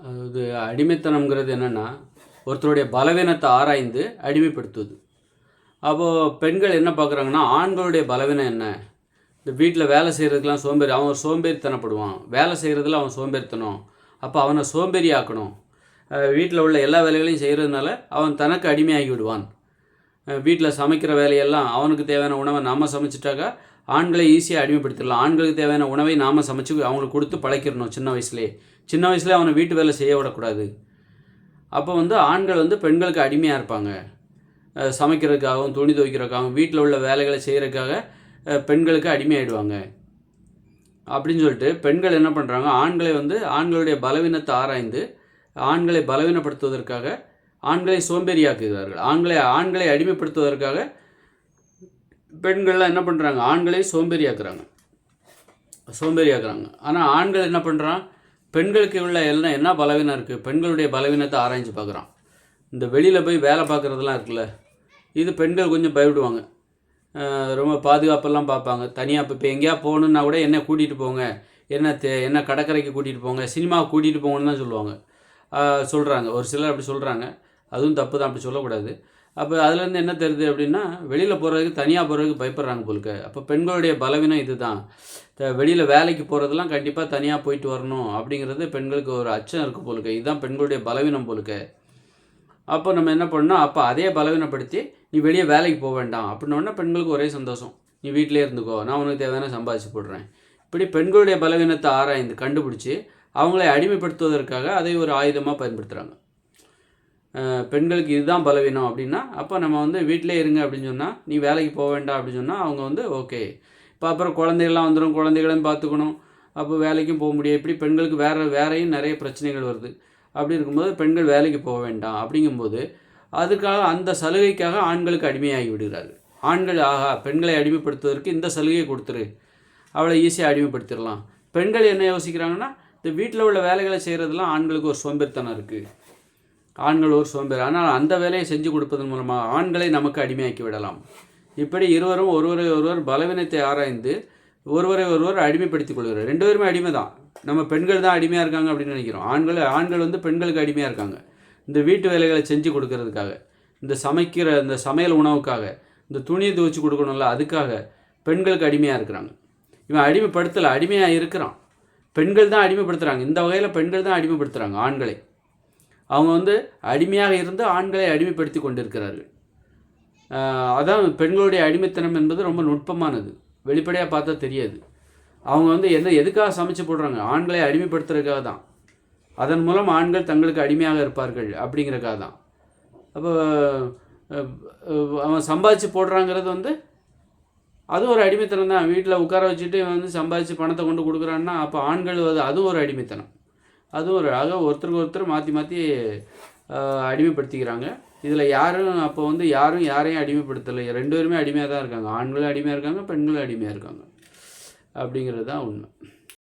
அது அடிமைத்தனம்ங்கிறது என்னென்னா ஒருத்தருடைய பலவீனத்தை ஆராய்ந்து அடிமைப்படுத்துவது. அப்போது பெண்கள் என்ன பார்க்குறாங்கன்னா ஆண்களுடைய பலவீனம் என்ன? இந்த வீட்டில் வேலை செய்கிறதுக்கெலாம் சோம்பேறி அவன் சோம்பேறித்தனப்படுவான். வேலை செய்கிறதுல அவன் சோம்பேறித்தனம். அப்போ அவனை சோம்பேறி ஆக்கணும் வீட்டில் உள்ள எல்லா வேலைகளையும் செய்கிறதுனால அவன் தனக்கு அடிமையாகி விடுவான். வீட்டில் சமைக்கிற வேலையெல்லாம் அவனுக்கு தேவையான உணவை நாம் சமைச்சிட்டாக்கா ஆண்களை ஈஸியாக அடிமைப்படுத்திடலாம். ஆண்களுக்கு தேவையான உணவை நாம் சமைச்சு அவங்களுக்கு கொடுத்து பழக்கிடணும் சின்ன வயசுலேயே சின்ன வயசுலேயே அவனை வீட்டு வேலை செய்ய விடக்கூடாது. அப்போ வந்து ஆண்கள் வந்து பெண்களுக்கு அடிமையாக இருப்பாங்க. சமைக்கிறதுக்காகவும் துணி துவைக்கிறதுக்காகவும் வீட்டில் உள்ள வேலைகளை செய்கிறதுக்காக பெண்களுக்கு அடிமையாயிடுவாங்க. அப்படின்னு சொல்லிட்டு பெண்கள் என்ன பண்ணுறாங்க ஆண்களை வந்து ஆண்களுடைய பலவீனத்தை ஆராய்ந்து ஆண்களை பலவீனப்படுத்துவதற்காக ஆண்களை சோம்பேறியாக்குகிறார்கள். ஆண்களை ஆண்களை அடிமைப்படுத்துவதற்காக பெண்கள்லாம் என்ன பண்ணுறாங்க ஆண்களை சோம்பேறியாக்குறாங்க. சோம்பேறியாக்குறாங்க. ஆனால் ஆண்கள் என்ன பண்ணுறான் பெண்களுக்கு உள்ள எல்லாம் என்ன பலவீனம் இருக்குது பெண்களுடைய பலவீனத்தை ஆராய்ஞ்சு பார்க்குறான். இந்த வெளியில் போய் வேலை பார்க்குறதுலாம் இருக்குல்ல இது பெண்கள் கொஞ்சம் பயப்படுவாங்க. ரொம்ப பாதுகாப்பெல்லாம் பார்ப்பாங்க. தனியாக இப்போ இப்போ எங்கேயா போகணுன்னா கூட என்ன கூட்டிகிட்டு போங்க. என்ன தே என்ன கடற்கரைக்கு கூட்டிகிட்டு போங்க. சினிமா கூட்டிகிட்டு போங்கன்னு தான் சொல்லுவாங்க. சொல்கிறாங்க ஒரு சிலர் அப்படி சொல்கிறாங்க அதுவும் தப்பு தான். அப்படி சொல்லக்கூடாது. அப்போ அதுலேருந்து என்ன தெரியுது அப்படின்னா வெளியில் போகிறதுக்கு தனியாக போகிறதுக்கு பயப்படுறாங்க போலுக்கு அப்போ பெண்களுடைய பலவீனம் இதுதான். வெளியில் வேலைக்கு போகிறதெல்லாம் கண்டிப்பாக தனியாக போயிட்டு வரணும் அப்படிங்கிறது பெண்களுக்கு ஒரு அச்சம் இருக்குது போலுக்கு இதுதான் பெண்களுடைய பலவீனம் போலுக்கு அப்போ நம்ம என்ன பண்ணோம் அப்போ அதே பலவீனப்படுத்தி நீ வெளியே வேலைக்கு போக வேண்டாம். அப்படின்னோடனே பெண்களுக்கு ஒரே சந்தோஷம். நீ வீட்டிலே இருந்துக்கோ. நான் உனக்கு தேவையான சம்பாதிச்சு போடுறேன். இப்படி பெண்களுடைய பலவீனத்தை ஆராய்ந்து கண்டுபிடிச்சி அவங்களை அடிமைப்படுத்துவதற்காக அதை ஒரு ஆயுதமாக பயன்படுத்துகிறாங்க பெண்களுக்கு இதுதான் பலவீனம் அப்படின்னா அப்போ நம்ம வந்து வீட்டிலே இருங்க அப்படின்னு சொன்னால் நீ வேலைக்கு போக வேண்டாம் அப்படின்னு சொன்னால் அவங்க வந்து ஓகே இப்போ அப்புறம் குழந்தைகள்லாம் வந்துடும் குழந்தைகளையும் பார்த்துக்கணும். அப்போ வேலைக்கும் போக முடியாது. இப்படி பெண்களுக்கு வேறு வேறையும் நிறைய பிரச்சனைகள் வருது. அப்படி இருக்கும்போது பெண்கள் வேலைக்கு போக வேண்டாம் அப்படிங்கும்போது அதுக்காக அந்த சலுகைக்காக ஆண்களுக்கு அடிமையாகி விடுகிறார்கள். ஆண்கள் ஆகா பெண்களை அடிமைப்படுத்துவதற்கு இந்த சலுகையை கொடுத்துரு. அவளை ஈஸியாக அடிமைப்படுத்திடலாம். பெண்கள் என்ன யோசிக்கிறாங்கன்னா இந்த வீட்டில் உள்ள வேலைகளை செய்கிறதுலாம் ஆண்களுக்கு ஒரு சோம்பேறித்தனம் இருக்குது ஆண்கள் ஒரு சோம்பேறி ஆனால் அந்த வேலையை செஞ்சு கொடுப்பதன் மூலமாக ஆண்களை நமக்கு அடிமையாக்கி விடலாம். இப்படி இருவரும் ஒருவரை ஒருவர் பலவீனத்தை ஆராய்ந்து ஒருவரை ஒருவர் அடிமைப்படுத்திக் கொள்கிறார் ரெண்டு பேருமே அடிமை தான். நம்ம பெண்கள் தான் அடிமையாக இருக்காங்க அப்படின்னு நினைக்கிறோம். ஆண்கள் ஆண்கள் வந்து பெண்களுக்கு அடிமையாக இருக்காங்க. இந்த வீட்டு வேலைகளை செஞ்சு கொடுக்கறதுக்காக இந்த சமைக்கிற இந்த சமையல் உணவுக்காக இந்த துணியை துவச்சி கொடுக்கணும்ல அதுக்காக பெண்களுக்கு அடிமையாக இருக்கிறாங்க. இவன் அடிமைப்படுத்தலை அடிமையாக இருக்கிறான். பெண்கள் தான் அடிமைப்படுத்துகிறாங்க இந்த வகையில் பெண்கள் தான் அடிமைப்படுத்துகிறாங்க ஆண்களை. அவங்க வந்து அடிமையாக இருந்து ஆண்களை அடிமைப்படுத்தி கொண்டிருக்கிறார்கள். அதான் பெண்களுடைய அடிமைத்தனம் என்பது ரொம்ப நுட்பமானது. வெளிப்படையாக பார்த்தா தெரியாது. அவங்க வந்து என்ன எதுக்காக சமைச்சு போடுறாங்க? ஆண்களை அடிமைப்படுத்துறதுக்காக தான். அதன் மூலம் ஆண்கள் தங்களுக்கு அடிமையாக இருப்பார்கள் அப்படிங்கிறக்காக தான். அப்போ அவன் சம்பாதிச்சு போடுறாங்கிறது வந்து அது ஒரு அடிமைத்தனம் தான். வீட்டில் உட்கார வச்சுட்டு வந்து சம்பாதிச்சு பணத்தை கொண்டு கொடுக்குறான்னா அப்போ ஆண்கள் அது அதுவும் ஒரு அடிமைத்தனம். அதுவும் ஒரு ஆக ஒருத்தருக்கு ஒருத்தர் மாற்றி மாற்றி அடிமைப்படுத்திக்கிறாங்க. இதில் யாரும் அப்போ வந்து யாரும் யாரையும் அடிமைப்படுத்தலை. ரெண்டு பேருமே அடிமையாக தான் இருக்காங்க. ஆண்களும் அடிமையாக இருக்காங்க பெண்களும் அடிமையாக இருக்காங்க. அப்படிங்கிறது தான் உண்மை.